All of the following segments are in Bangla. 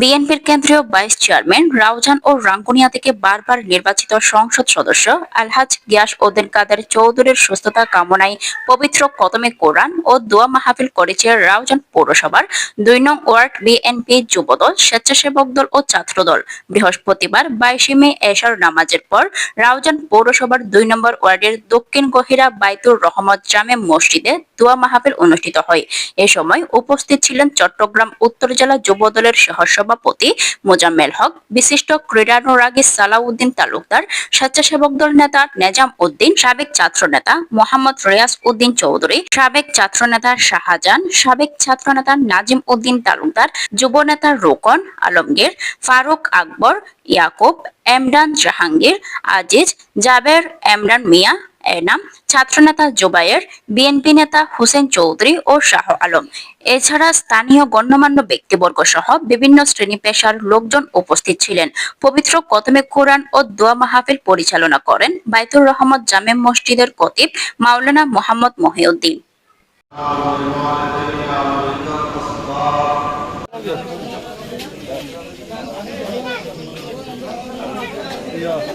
বিএনপির কেন্দ্রীয় ভাইস চেয়ারম্যান রাউজান ও রাঙ্গুনিয়া থেকে বারবার নির্বাচিত সংসদ সদস্য আলহাজ গিয়াস উদ্দিন কাদের চৌধুরীর সুস্থতা কামনায় পবিত্র কদমে কোরআন ও দোয়া মাহফিল করেছে রাউজান পৌরসভার দুই নং ওয়ার্ড বিএনপি যুবদল, স্বেচ্ছাসেবক দল ও ছাত্রদল। বৃহস্পতিবার বাইশে মে এশার নামাজের পর রাউজান পৌরসভার দুই নম্বর ওয়ার্ডের দক্ষিণ গহিরা বাইতুর রহমত জামে মসজিদে দোয়া মাহফিল অনুষ্ঠিত হয়। এ সময় উপস্থিত ছিলেন চট্টগ্রাম উত্তর জেলা যুবদলের সহসভাপতি মোজাম্মেল হক, বিশিষ্ট ক্রীড়ানুরাগী সালাউদ্দিন তালুকদার, স্বেচ্ছাসেবক দল নেতা নেজাম উদ্দিন, সাবেক ছাত্র নেতা মোহাম্মদ রিয়াজ উদ্দিন চৌধুরী, সাবেক ছাত্র নেতা শাহজাহান, সাবেক ছাত্র নেতা নাজিম উদ্দিন তালুকদার, যুব নেতা রোকন আলমগীর, ফারুক আকবর, ইয়াকুব, এমরান জাহাঙ্গীর, আজিজ, জাবের, এমরান মিয়া এর নাম ছাত্রনেতা জোবায়ের বিএনপি নেতা হুসেন চৌধুরী ও শাহ আলম এছাড়া স্থানীয় গণ্যমান্য ব্যক্তিবর্গ সহ বিভিন্ন শ্রেণি পেশার লোকজন উপস্থিত ছিলেন পবিত্র কতমে কোরআন ও দোয়া মাহফিল পরিচালনা করেন বাইতুর রহমত জামে মসজিদের কতিব মাওলানা মোহাম্মদ মহিউদ্দিন Yeah.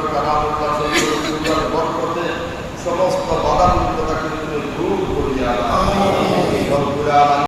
do